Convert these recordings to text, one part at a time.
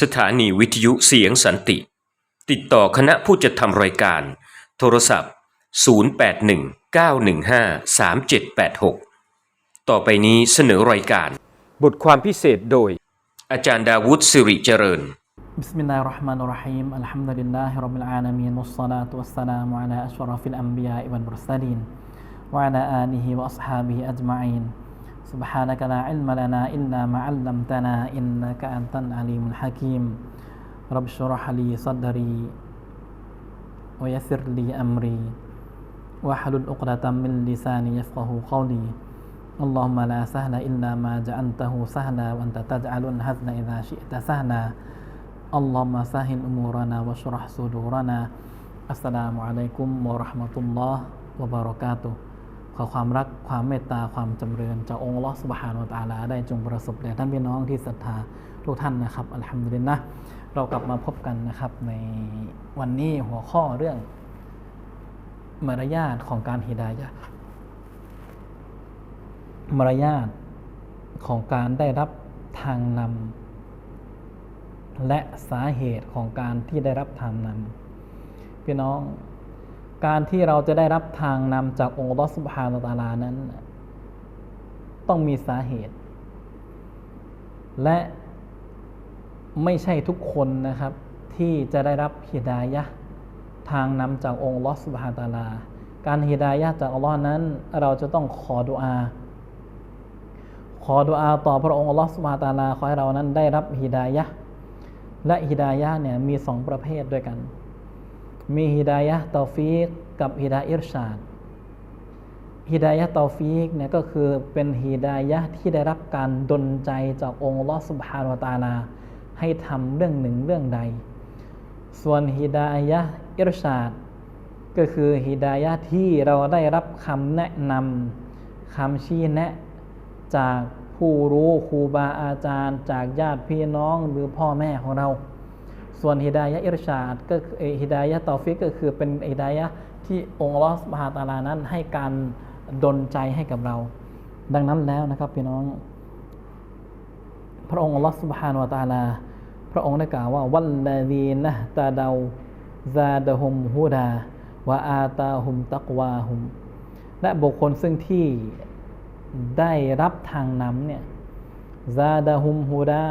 สถานีวิทยุเสียงสันติ ติดต่อคณะผู้จัดทำรายการ โทรศัพท์ 0819153786 ต่อไปนี้เสนอรายการ บทความพิเศษโดย อาจารย์ดาวุฒิสิริเจริญ بسم الله الرحمن الرحيم الحمد لله رب العالمين والصلاة والسلام على أشرف الأنبياء والمرسلين وعلى آله وأصحابه أجمعين سبحانك لا علم لنا إلا ما علمتنا إنك أنت العليم الحكيم. رب اشرح لي صدري ويسر لي أمري واحلل عقدة من لساني يفقه قولي. اللهم لا سهل إلا ما جعلته سهلا وأنت تجعل الحزن إذا شئت سهلا. اللهم سهل أمورنا واشرح صدورنا. السلام عليكم ورحمة الله وبركاته. ขอความรักความเมตตาความจำเริญจากองค์อัลอฮ์สุบฮานะฮูวตาลา ได้จงประสบแด่ท่านพี่น้องที่ศรัทธาทุกท่านนะครับอัลฮัมดุลิลละเรากลับมาพบกันนะครับในวันนี้หัวข้อเรื่องมารยาทของการฮิดายะมารยาทของการได้รับทางนำและสาเหตุของการที่ได้รับทางนำพี่น้อง การที่เราจะได้รับทางนำจากองค์ลอสุบฮาตาลานั้น ต้องมีสาเหตุ และไม่ใช่ทุกคนนะครับ ที่จะได้รับฮิดายะทางนำจากองค์ลอสุบฮาตาลา การฮิดายะจากอัลลอฮ์นั้น เราจะต้องขอดุอา ขอดุอาต่อพระองค์อัลลอฮฺสุบฮาตาลาขอให้เรานั้นได้รับฮิดายะและฮิดายะเนี่ยมีสองประเภทด้วยกัน มีฮิดายะตอฟีกกับฮิดายะอิรชาดฮิดายะตอฟีกเนี่ยก็คือเป็นฮิดายะที่ได้รับการดลใจจากองค์ลอสุบฮานวตาลาให้ทำเรื่องหนึ่งเรื่องใด ส่วนฮิดายะอิรชาดก็คือฮิดายะที่เราได้รับคำแนะนำคำชี้แนะจากผู้รู้ครูบาอาจารย์ จากญาติพี่น้องหรือพ่อแม่ของเรา ส่วนฮิดายะอิรชาดก็คือฮิดายะตอฟิกก็คือเป็นฮิดายะที่องค์ลอสุบฮาตาลานั้นให้การดลใจให้กับเรา ดังนั้นแล้วนะครับพี่น้อง พระองค์ลอสุบฮานวตาลา พระองค์ได้กล่าวว่า วัลลดีนะตาดาวซาดะฮุมฮูดาวะอาตาฮุมตักวาฮุมและบุคคลซึ่งที่ได้รับทางนำเนี่ยซาดะฮุมฮูดา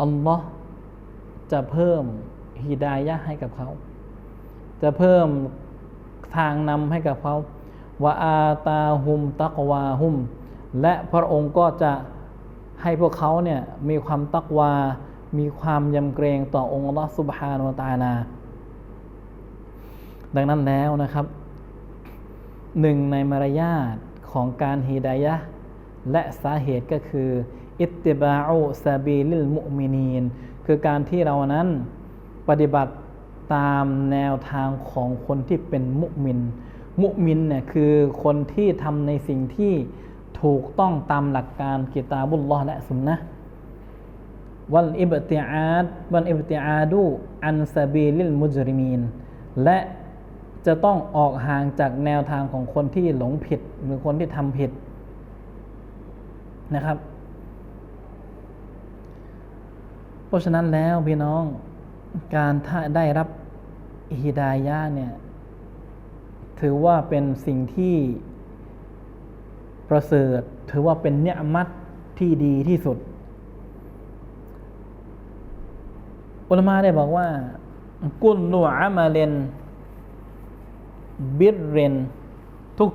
อัลลอฮ์จะเพิ่มฮิดายะให้กับเขา จะเพิ่มทางนำให้กับเขาวะอาตาฮุมตักวาฮุม และพระองค์ก็จะให้พวกเขาเนี่ยมีความตักวา มีความยำเกรงต่อองค์อัลลอฮ์สุบฮานาะตะอาลาดังนั้นแล้วนะครับหนึ่งในมารยาทของการฮิดายะและสาเหตุก็คือ อิตติบาอุซาบีลิลมุมินีนคือการที่เรานั้นปฏิบัติตามแนวทางของคนที่เป็นมุมิน มุมินเนี่ยคือคนที่ทำในสิ่งที่ถูกต้องตามหลักการกิตาบุลลอฮ์และสุนนะวัลอิบติอาดวัลอิบติอาดูอันซาบีลิลมุจริมีนและจะต้องออกห่างจากแนวทางของคนที่หลงผิดหรือคนที่ทำผิดนะครับ เพ ราะฉะนั้นแล้วพี่น้องการถ้าได้รับฮิดายะเนี่ยถือว่าเป็นสิ่งที่ประเสริฐถือว่าเป็นเนื้อมัดที่ดีที่สุด อุลมะได้บอกว่า กุลลูอามาเลนบิรเรน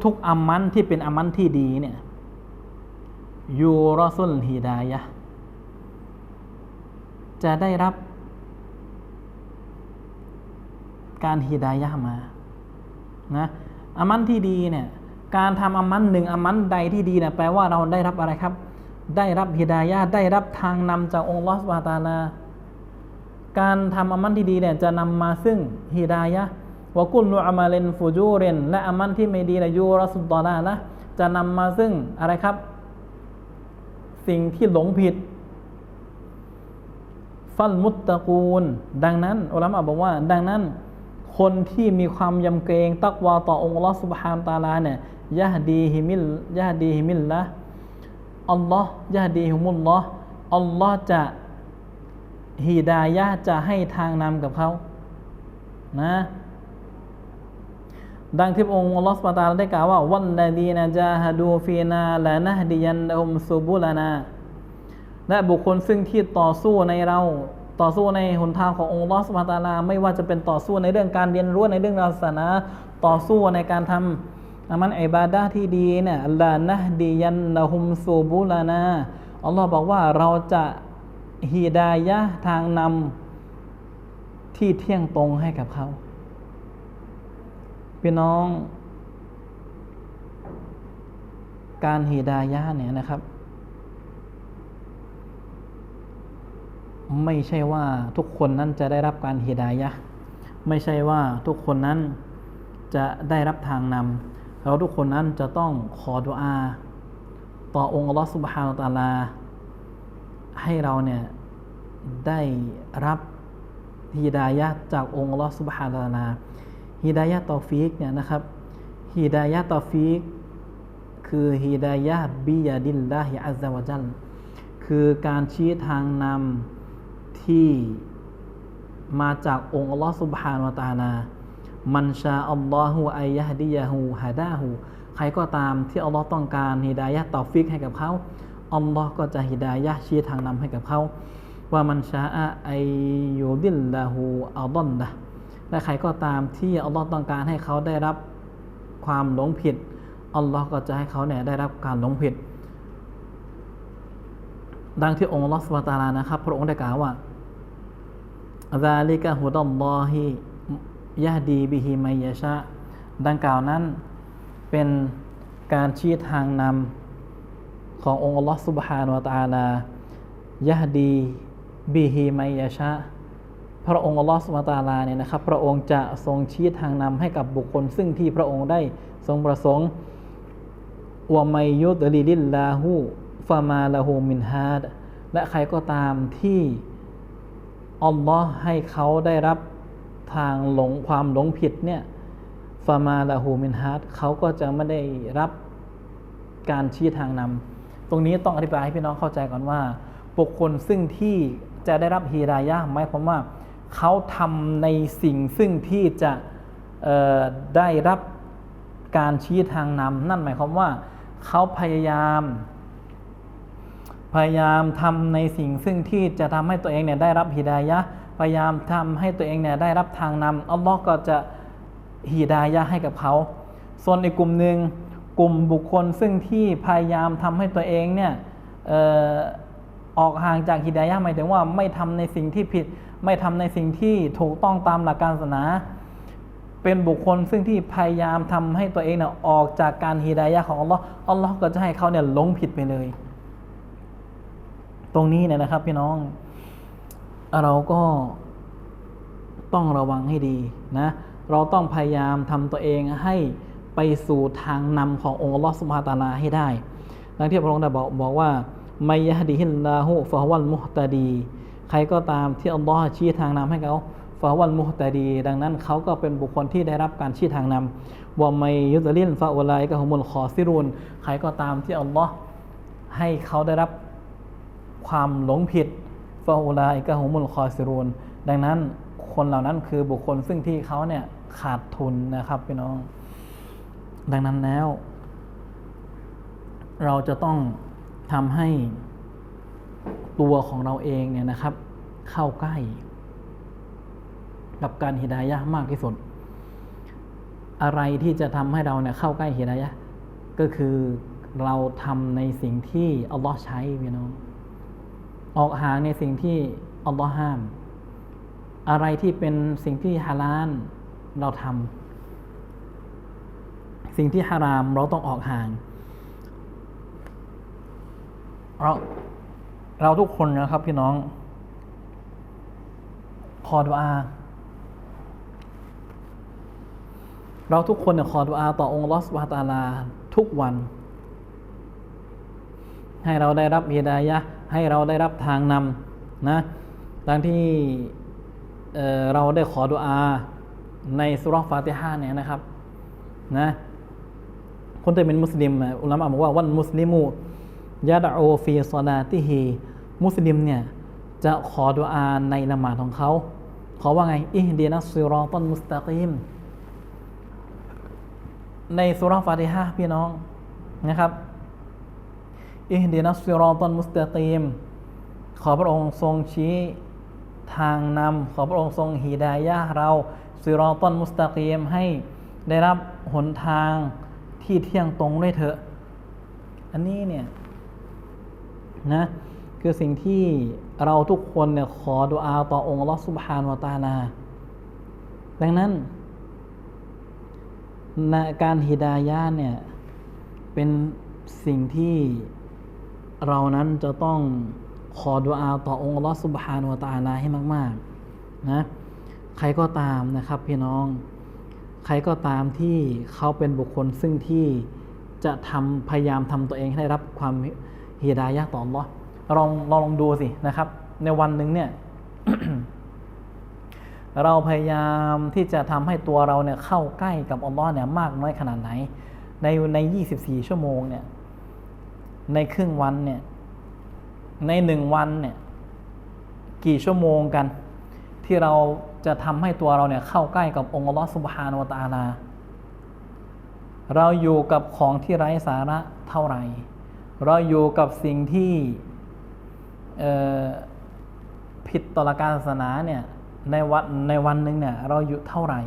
ทุกๆอามันที่เป็นอามันที่ดีเนี่ยยูรอซุลฮิดายะ จะได้รับการฮิดายะมา นะอามันที่ดีเนี่ย การทำอามันหนึ่งอามันใดที่ดีเนี่ยแปลว่าเราได้รับอะไรครับ ได้รับฮิดายะได้รับทางนำจากองค์ลอสวาตาลาการทำอามันที่ดีเนี่ยจะนำมาซึ่งฮิดายะวกุลนุอามาเลนฟูจูเรนและอามันที่ไม่ดีนะยูรสุตอลาละจะนำมาซึ่งอะไรครับ สิ่งที่หลงผิด ฟัลมุตตะกูล ดังนั้นอัลลอฮฺบอกว่า ดังนั้น คนที่มีความยำเกรงตักวาต่อองค์ลอสุบฮานตาลาเนี่ยยะฮดีฮิมิลยะฮดีฮิมิลละอัลลอฮ์ยะฮดีฮิมุลลอฮ์อัลลอฮ์จะฮิดายะจะให้ทางนำกับเขานะดังที่องค์อัลลอฮฺสุบฮานตาลาได้กล่าวว่าวันลดีนะจาฮดูฟีนาละนะดิยันอุมซุบุลานา และบุคคลซึ่งที่ต่อสู้ในเราต่อสู้ในหนทางขององค์ลอสุบฮาตาลาไม่ว่าจะเป็นต่อสู้ในเรื่องการเรียนรู้ในเรื่องศาสนาต่อสู้ในการทำอามันอิบาดะห์ที่ดีเนี่ยละนะดิยันนะฮุมซุบุลานาอัลลอฮ์บอกว่าเราจะฮิดายะทางนำที่เที่ยงตรงให้กับเขาพี่น้อง การฮิดายะเนี่ยนะครับ ไม่ใช่ว่าทุกคนนั้นจะได้รับการฮิดายะไม่ใช่ว่าทุกคนนั้นจะได้รับทางนำเราทุกคนนั้นจะต้องขอดุอา ต่อองค์อัลลอฮฺสุบฮานาตาลา ให้เราเนี่ยได้รับฮิดายะจากองค์อัลลอฮฺสุบฮานาตาลาฮิดายะห์ตอฟีกเนี่ยนะครับฮิดายะห์ตอฟีกคือฮิดายะบิยาดิลลาฮิอัลลอฮฺวะจัลคือการชี้ทางนำ ที่มาจากองค์อัลลอฮฺสุบฮานวะตะอาลามันชาอัลลอฮฺอัยยะดิยะฮูฮะดาฮูใครก็ตามที่อัลลอฮ์ต้องการฮิดายะห์ตอฟิกให้กับเขาอัลลอฮ์ก็จะฮิดายะชี้ทางนำให้กับเขาว่ามันชาอะอัยยูดิลลาฮูอัลดอนละและใครก็ตามที่อัลลอฮ์ต้องการให้เขาได้รับความหลงผิดอัลลอฮ์ก็จะให้เขาเนี่ยได้รับการหลงผิด ดังที่องค์อัลลอฮ์สุบฮานะฮูวะตาลานะครับ พระองค์ได้กล่าวว่า ซาลิกะฮุดัลลอฮิยะฮดีบิฮิมัยยะชะ ดังกล่าวนั้นเป็นการชี้ทางนำขององค์อัลลอฮ์สุบฮานะฮูวะตาลายะฮดีบิฮิมัยยะชะ พระองค์อัลลอฮ์สุบฮานะฮูวะตาลาเนี่ยนะครับ พระองค์จะทรงชี้ทางนำให้กับบุคคล ซึ่งที่พระองค์ได้ทรงประสงค์วะมัยยุดลิลิลลาหูฟามาละหูมินฮาดและใครก็ตามที่ อัลลอฮ์ให้เขาได้รับทางหลงความหลงผิดเนี่ยฟามาลาหูมินฮัดเขาก็จะไม่ได้รับการชี้ทางนำตรงนี้ต้องอธิบายให้พี่น้องเข้าใจก่อนว่า บุคคลซึ่งที่จะได้รับฮีดายะหมายความว่าเขาทำในสิ่งซึ่งที่จะได้รับการชี้ทางนำนั่นหมายความว่าเขาพยายาม พยายามทำในสิ่งซึ่งที่จะทำให้ตัวเองเนี่ยได้รับฮิดายะพยายามทำให้ตัวเองเนี่ยได้รับทางนำอัลลอฮ์ก็จะฮิดายะให้กับเขาส่วนอีกกลุ่มหนึ่งกลุ่มบุคคลซึ่งที่พยายามทำให้ตัวเองเนี่ยออกห่างจากฮิดายะหมายถึงว่าไม่ทำในสิ่งที่ผิด ไม่ทำในสิ่งที่ถูกต้องตามหลักการศาสนา เป็นบุคคลซึ่งที่พยายามทำให้ตัวเองเนี่ยออกจากการฮิดายะของอัลลอฮ์อัลลอฮ์ก็จะให้เขาเนี่ยหลงผิดไปเลย ตรงนี้เนี่ยนะครับ พี่น้อง เราก็ต้องระวังให้ดีนะ เราต้องพยายามทำตัวเองให้ไปสู่ทางนำขององค์ลอสุบฮาตาลาให้ได้ ดังที่พระองค์ได้บอกบอกว่าไมยะฮดิฮิลลาหูฟะฮวัลมุฮตาดี ใครก็ตามที่อัลลอฮ์ชี้ทางนำให้เขาฟะฮวัลมุฮตาดี ดังนั้นเขาก็เป็นบุคคลที่ได้รับการชี้ทางนำว่าไมยุตลินฟะอุไลกะฮุมุลคอซิรุนใครก็ตามที่อัลลอฮ์ให้เขาได้รับ ความหลงผิดฟาอูลาอิกะฮุมุลคอซิรูนดังนั้นคนเหล่านั้นคือบุคคลซึ่งที่เขาเนี่ยขาดทุนนะครับพี่น้อง ดังนั้นแล้ว เราจะต้องทำให้ตัวของเราเองเนี่ยนะครับ เข้าใกล้ กับการฮิดายะมากที่สุด อะไรที่จะทำให้เราเนี่ยเข้าใกล้ฮิดายะก็คือเราทำในสิ่งที่อัลลอฮ์ใช้พี่น้อง ออกห่างในสิ่งที่อัลลอฮ์ห้าม อะไรที่เป็นสิ่งที่ฮาลาลเราทำสิ่งที่ฮารามเราต้องออกห่าง เราเราทุกคนนะครับพี่น้อง ขอดุอา เราทุกคนเนี่ยขอดุอาต่อองค์ลอสุบฮาตาลาทุกวัน ให้เราได้รับฮิดายะ ให้เราได้รับทางนำนะดังที่เเราได้ขอดุอาในสุรฟาติฮาเนี่ยนะครับนะคนที่เป็นมุสลิมอุลามะบอกว่าวันมุสลิมูยะดะอูฟีซอลาติฮีมุสลิมเนี่ยจะขอดุอาในละหมาดของเขา ขอว่าไงอิฮดีนัสซิรอตันมุสตะกีมในสุรฟาติฮะห์พี่น้องนะครับ อิฮดีนัสซิรอตันมุสตะกีม ขอพระองค์ทรงชี้ทางนำ ขอพระองค์ทรงฮีดายะเราซิรอตันมุสตะกีมให้ได้รับหนทางที่เที่ยงตรงด้วยเถอะ อันนี้เนี่ยนะคือสิ่งที่เราทุกคนเนี่ยขอดุอาต่อองค์ลอสุบฮานวตาลา ดังนั้นในการฮิดายะเนี่ยเป็นสิ่งที่ เรานั้นจะต้องขอดุอาต่อองค์ลอสุบฮานวตาลาให้มากๆนะใครก็ตามนะครับพี่น้อง ใครก็ตามที่เขาเป็นบุคคลซึ่งที่จะทำพยายามทำตัวเองให้ได้รับความฮิดายะต่อลอลองลองลองดูสินะครับ ในวันหนึ่งเนี่ยเราพยายามที่จะทำให้ตัวเราเนี่ยเข้าใกล้กับอัลลอฮ์เนี่ยมากน้อยขนาดไหน ในใน 24 ชั่วโมงเนี่ย ในครึ่งวันเนี่ยในหนึ่งวันเนี่ยกี่ชั่วโมงกัน ที่เราจะทำให้ตัวเราเนี่ยเข้าใกล้กับองค์อัลลอฮ์สุบฮานวตาลา เราอยู่กับของที่ไร้สาระเท่าไหร่ เราอยู่กับสิ่งที่ผิดต่อหลักการศาสนาเนี่ยในวันในวันหนึ่งเนี่ยเราอยู่เท่าไหร่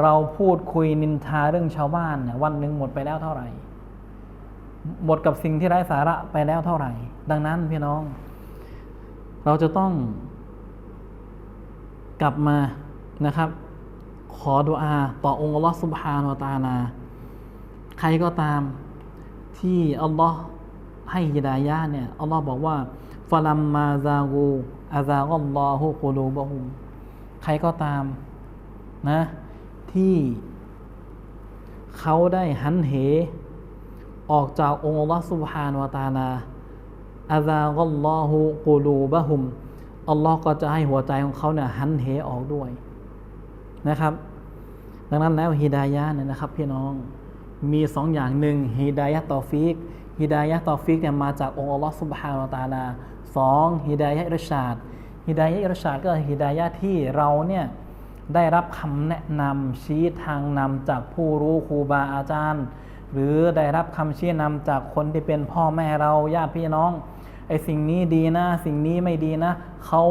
เราพูดคุยนินทาเรื่องชาวบ้านเนี่ยวันหนึ่งหมดไปแล้วเท่าไหร่ หมดกับสิ่งที่ไร้สาระไปแล้วเท่าไหร่ ดังนั้นพี่น้อง เราจะต้องกลับมานะครับ ขอดุอาต่อองค์อัลลอฮ์สุบฮานวตาลา ใครก็ตามที่อัลลอฮ์ให้ฮิดายะเนี่ยอัลลอฮ์บอกว่าฟลัมมาซากูอาซากัลลอฮุกุลูบะฮุมใครก็ตามนะที่เขาได้หันเห ออกจากองค์อัลลอฮ์สุบฮานวะตะอาลาอาซากัลลอฮุกุลูบะฮุมอัลลอฮ์ก็จะให้หัวใจของเขาเนี่ยหันเหออกด้วยนะครับ ดังนั้นแล้วฮิดายะเนี่ยนะครับพี่น้องมีสองอย่างหนึ่งฮิดายะตอฟิกฮิดายะตอฟิกเนี่ยมาจากองค์อัลลอฮ์สุบฮานวะตะอาลาสองฮิดายะอิรชาดฮิดายะอิรชาดก็คือฮิดายะที่เราเนี่ยได้รับคำแนะนำชี้ทางนำจากผู้รู้ครูบาอาจารย์ หรือได้รับคำชี้นำจากคนที่เป็นพ่อแม่เราญาติพี่น้องไอ้สิ่งนี้ดีนะ สิ่งนี้ไม่ดีนะเขา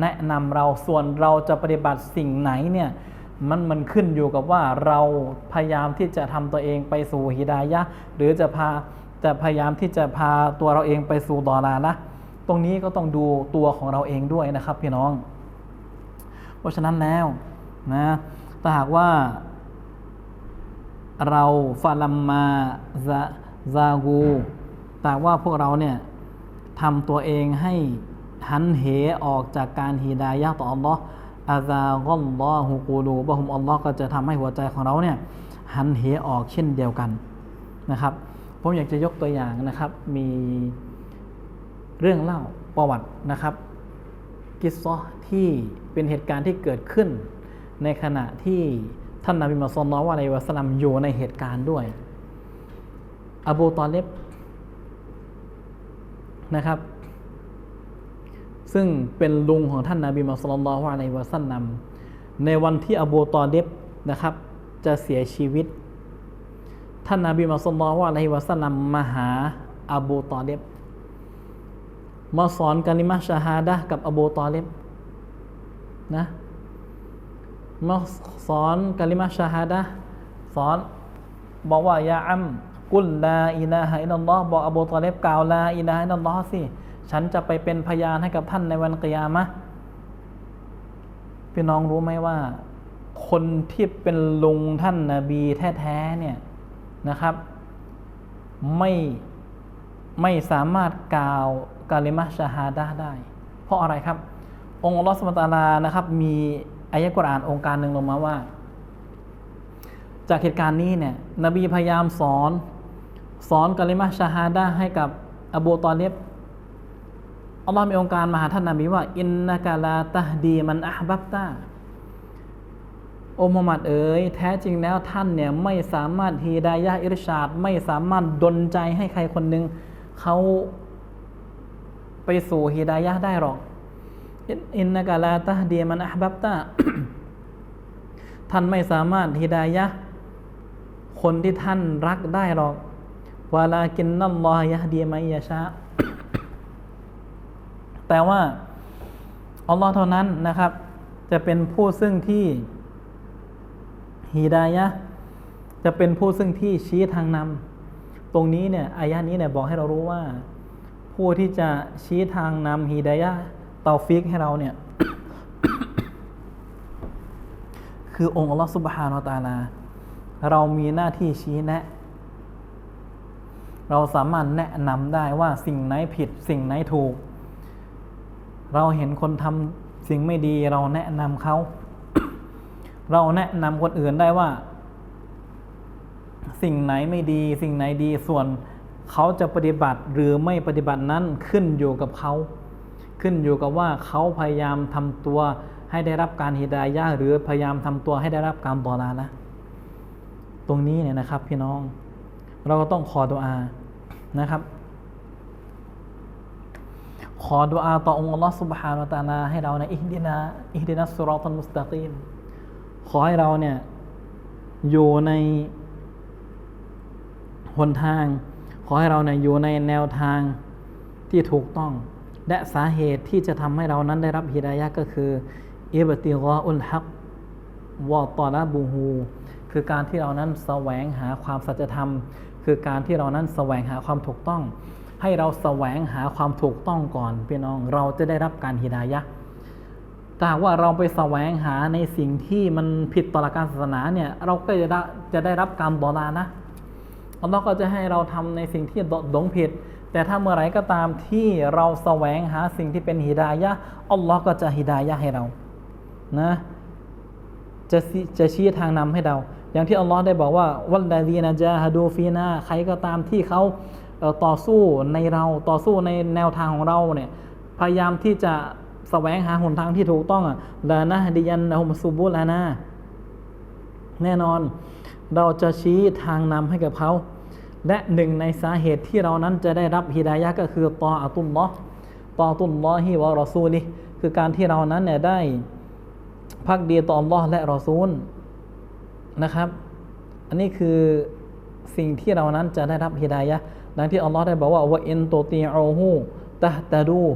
แนะนำเราส่วนเราจะปฏิบัติสิ่งไหนเนี่ยมันมันขึ้นอยู่กับว่าเราพยายามที่จะทำตัวเองไปสู่ฮิดายะห์หรือจะพาจะพยายามที่จะพาตัวเราเองไปสู่ดอลานะตรงนี้ก็ต้องดูตัวของเราเองด้วยนะครับพี่น้อง เพราะฉะนั้นแล้วนะถ้าหากว่า เราฟาลัมมาซาซากูแต่ว่าพวกเราเนี่ยทำตัวเองให้หันเหออกจากการฮีดายะต่ออัลลอฮ์อาซากัลลอฮุกูลูบะฮุมอัลลอฮ์ก็จะทำให้หัวใจของเราเนี่ยหันเหออกเช่นเดียวกันนะครับ ผมอยากจะยกตัวอย่างนะครับ มีเรื่องเล่าประวัตินะครับ กิสซอที่เป็นเหตุการณ์ที่เกิดขึ้นในขณะที่ ท่านนาบิมุฮัมมัดศ็อลลัลลอฮุอะลัยวะซัลลัมอยู่ในเหตุการณ์ด้วย อบูตอเลบนะครับ ซึ่งเป็นลุงของท่านนาบีมุฮัมมัดศ็อลลัลลอฮุอะลัยวะซัลลัมในวันที่อบูตอเลบนะครับ จะเสียชีวิต ท่านนาบีมุฮัมมัดศ็อลลัลลอฮุอะลัยวะซัลลัมมาหาอบูตอเลบมาสอนกะลิมะฮ์ชาฮาดะกับอบูตอเลบนะ มาสอนกะลิมะฮ์ชาฮาดะสอนบอกว่ายาอัมกุลลาอิลาฮะอิลลัลลอฮ์บอกอบูตอเลบกล่าวลาอิลาฮะอิลลัลอฮ์สิฉันจะไปเป็นพยานให้กับท่านในวันกิยามะพี่น้องรู้ไหมว่า คนที่เป็นลุงท่านนาบีแท้ๆเนี่ยนะครับ ไม่ไม่สามารถกล่าวกาลิมะฮ์ชาฮาดะได้ เพราะอะไรครับ องค์ลอสุบฮานะฮูวะตาลานะครับมี อายะกุรอานองค์การหนึ่งลงมาว่า จากเหตุการณ์นี้เนี่ย นบีพยายามสอน สอนกาลิมะฮ์ชาฮาดะให้กับอบูตอเลบอัลลอฮ์มีองค์การมาหาท่านนบีว่า อินนากาลาตะฮดีมันอับับตาโอมุฮัมมัดเอ๋ยแท้จริงแล้วท่านเนี่ยไม่สามารถฮีดายะอิรชาดไม่สามารถดลใจให้ใครคนหนึ่งเขาไปสู่ฮิดายะได้หรอก อินนากาลาตะฮดียมันอับับตาท่านไม่สามารถฮิดายะ คนที่ท่านรักได้หรอกวาลากินนัลลอยะฮดียมัยยะชาแต่ว่าอัลลอฮ์เท่านั้นนะครับ จะเป็นผู้ซึ่งที่ฮิดายะจะเป็นผู้ซึ่งที่ชี้ทางนำตรงนี้เนี่ยอายะนี้เนี่ยบอกให้เรารู้ว่า ผู้ที่จะชี้ทางนำฮิดายะ เตาฟิกให้เราเนี่ย คือองค์อัลลอฮ์สุบฮานาตาลา เรามีหน้าที่ชี้แนะ เราสามารถแนะนำได้ว่าสิ่งไหนผิด สิ่งไหนถูก เราเห็นคนทำสิ่งไม่ดีเราแนะนำเขา เราแนะนำคนอื่นได้ว่า สิ่งไหนไม่ดี สิ่งไหนดีส่วนเขาจะปฏิบัติหรือไม่ปฏิบัตินั้นขึ้นอยู่กับเขา ขึ้นอยู่กับว่าเขาพยายามทำตัวให้ได้รับการฮิดายะหรือพยายามทำตัวให้ได้รับการบอลานะ ตรงนี้เนี่ยนะครับพี่น้อง เราก็ต้องขอดุอานะครับ ขอดุอาต่อองค์อัลลอฮฺสุบฮานาตาลาให้เราในอิฮดินาอิฮดินัสุรอตันมุสตะกีมขอให้เราเนี่ยอยู่ในหนทาง ขอให้เราเนี่ยอยู่ในแนวทางที่ถูกต้อง และสาเหตุที่จะทำให้เรานั้นได้รับฮิดายะก็คืออิบติกออุลฮักวะตอลาบูฮูคือการที่เรานั้นแสวงหาความสัจธรรม คือการที่เรานั้นแสวงหาความถูกต้อง ให้เราแสวงหาความถูกต้องก่อนพี่น้องเราจะได้รับการฮิดายะถ้าว่าเราไปแสวงหาในสิ่งที่มันผิดต่อหลักการศาสนาเนี่ยเราก็จะได้จะได้รับการบอลานะอัลลอฮ์ก็จะให้เราทำในสิ่งที่ดงผิด แต่ถ้าเมื่อไรก็ตามที่เราแสวงหาสิ่งที่เป็นฮิดายะอัลลอฮ์ก็จะฮิดายะให้เรานะจะจะชี้ทางนำให้เรา อย่างที่อัลลอฮ์ได้บอกว่าวัลลาดีนะจาฮดูฟีนาใครก็ตามที่เขาเต่อสู้ในเราต่อสู้ในแนวทางของเราเนี่ยพยายามที่จะแสวงหาหนทางที่ถูกต้องอะลานะดิยันนะฮุมซูบุลานาแน่นอน เราจะชี้ทางนำให้กับเขา และหนึ่งในสาเหตุที่เรานั้นจะได้รับฮิดายะก็คือตออาตุลลอฮ์ตออาตุลลอฮิวะรอซูลิคือการที่เรานั้นเนี่ยได้พักดีต่ออัลลอฮ์และรอซูลนะครับ อันนี้คือสิ่งที่เรานั้นจะได้รับฮิดายะดังที่อัลลอฮ์ได้บอกว่าวะอินโตตีอูฮูตะตะดู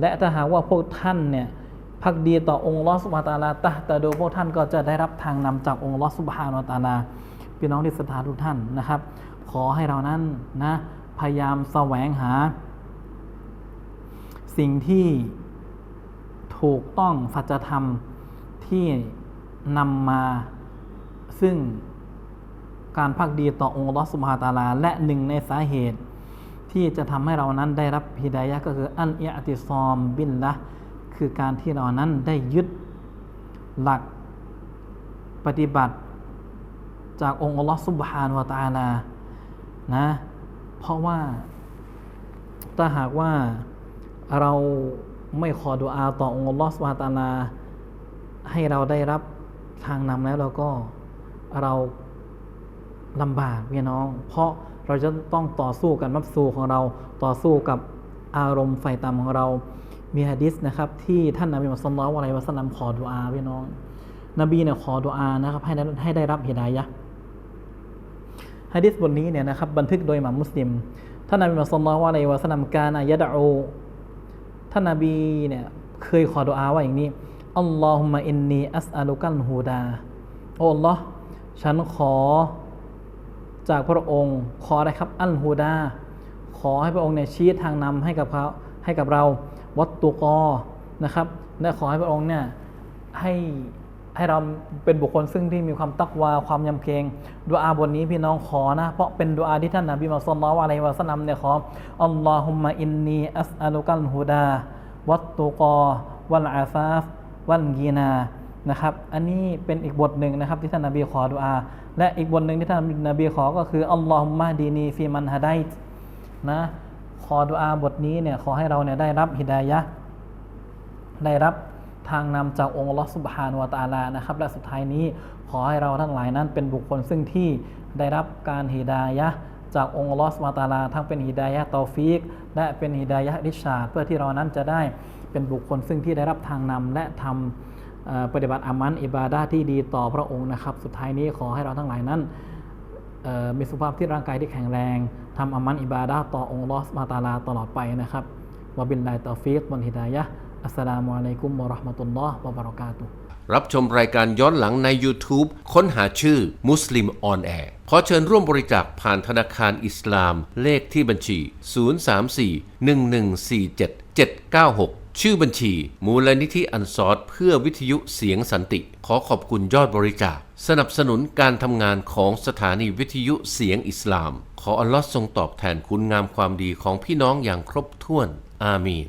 และถ้าหากว่าพวกท่านเนี่ยพักดีต่อองค์ลอสุบฮานตาลาตะตะดูพวกท่านก็จะได้รับทางนำจากองค์ลอสุบฮานตาลาพี่น้องที่ศรัทธาทุกท่านนะครับ ขอให้เรานั้นนะพยายามแสวงหา สิ่งที่ถูกต้องสัจธรรมที่นำมาซึ่งการพักดีต่อองค์ลอสุบฮานะตาลา และหนึ่งในสาเหตุที่จะทำให้เรานั้นได้รับฮิดายะก็คืออันอิอติซอมบินละคือการที่เรานั้นได้ยึดหลักปฏิบัติจากองค์ลอสุบฮานวะตาลา นะเพราะว่าถ้าหากว่าเราไม่ขอดุอาต่อองค์ลอสุบฮาตาลาให้เราได้รับทางนำแล้วเราก็เราลำบากพี่น้อง เพราะเราจะต้องต่อสู้กับนับสูของเราต่อสู้กับอารมณ์ไฟต่ำของเรา มีฮะดิษนะครับ ที่ท่านนบีมุฮัมมัดศ็อลลัลลอฮุอะลัยฮิวะซัลลัมขอดุอาพี่น้อง นบีเนี่ยขอดุอานะครับให้ได้ให้ได้รับฮิดายะ ฮะดิษบทนี้เนี่ยนะครับบันทึกโดยหม่ามมุสลิม ท่านนบีมุฮัมมัดศ็อลลัลลอะลัยฮิวะซัลลัมกานะยะดะอูท่านนบีเนี่ยเคยขอดุอาว่าอย่างนี้อัลลอฮุมะอินนีอัสอัลุกัลฮูดาโอ้อัลลอฮ์ฉันขอจากพระองค์ ขออะไรครับอัลฮูดา ขอให้พระองค์เนี่ยชี้ทางนำให้กับเขาให้กับเรา วัตตุกอนะครับและขอให้พระองค์เนี่ยให้ ให้เราเป็นบุคคลซึ่งที่มีความตักวาความยำเกรงดุอาบทนี้พี่น้องขอนะ เพราะเป็นดุอาที่ท่านนบีมุฮัมมัดศ็อลลอะลัยวะซัลลัมเนี่ยขออัลลอฮุมะอินนีอัสอัลุกัลฮูดา วัตตุกอวัลอาฟาฟวันกีนานะครับ อันนี้เป็นอีกบทหนึ่งนะครับที่ท่านนบีขอดุอา และอีกบทหนึ่งที่ท่านนบีขอก็คืออัลลอฮุมะดีนีฟีมันฮะไดนะขอดุอาบทนี้เนี่ยขอให้เราเนี่ยได้รับฮิดายะได้รับ ทางนำจากองค์ลอสุบฮานวตาลานะครับ และสุดท้ายนี้ขอให้เราทั้งหลายนั้นเป็นบุคคลซึ่งที่ได้รับการฮิดายะจากองค์ลอสุบฮาตาลา ทั้งเป็นฮิดายะตอฟีกและเป็นฮิดายะริชาดเพื่อที่เรานั้นจะได้เป็นบุคคลซึ่งที่ได้รับทางนำและทำเอ่อปฏิบัติอามันอิบาดาที่ดีต่อพระองค์นะครับ สุดท้ายนี้ขอให้เราทั้งหลายนั้นมีสุขภาพที่ร่างกายที่แข็งแรงทำอามันอิบาดาต่อองค์ลอสุบฮาตาลาตลอดไปนะครับวบิลลาฮิตอฟีกวันฮิดายะ อัสสลามุอะลัยกุมวะราะห์มะตุลลอฮ์วะบะเราะกาตุรับชมรายการย้อนหลังใน YouTube ค้นหาชื่อมุสลิมออนแอร์ขอเชิญร่วมบริจาคผ่านธนาคารอิสลาม เลขที่บัญชี 034-1147-796 ชื่อบัญชี มูลนิธิอันซอดเพื่อวิทยุเสียงสันติ ขอขอบคุณยอดบริจาค สนับสนุนการทำงานของสถานีวิทยุเสียงอิสลาม ขออัลลอฮ์ทรงตอบแทนคุณงามความดีของพี่น้องอย่างครบถ้วน อามีน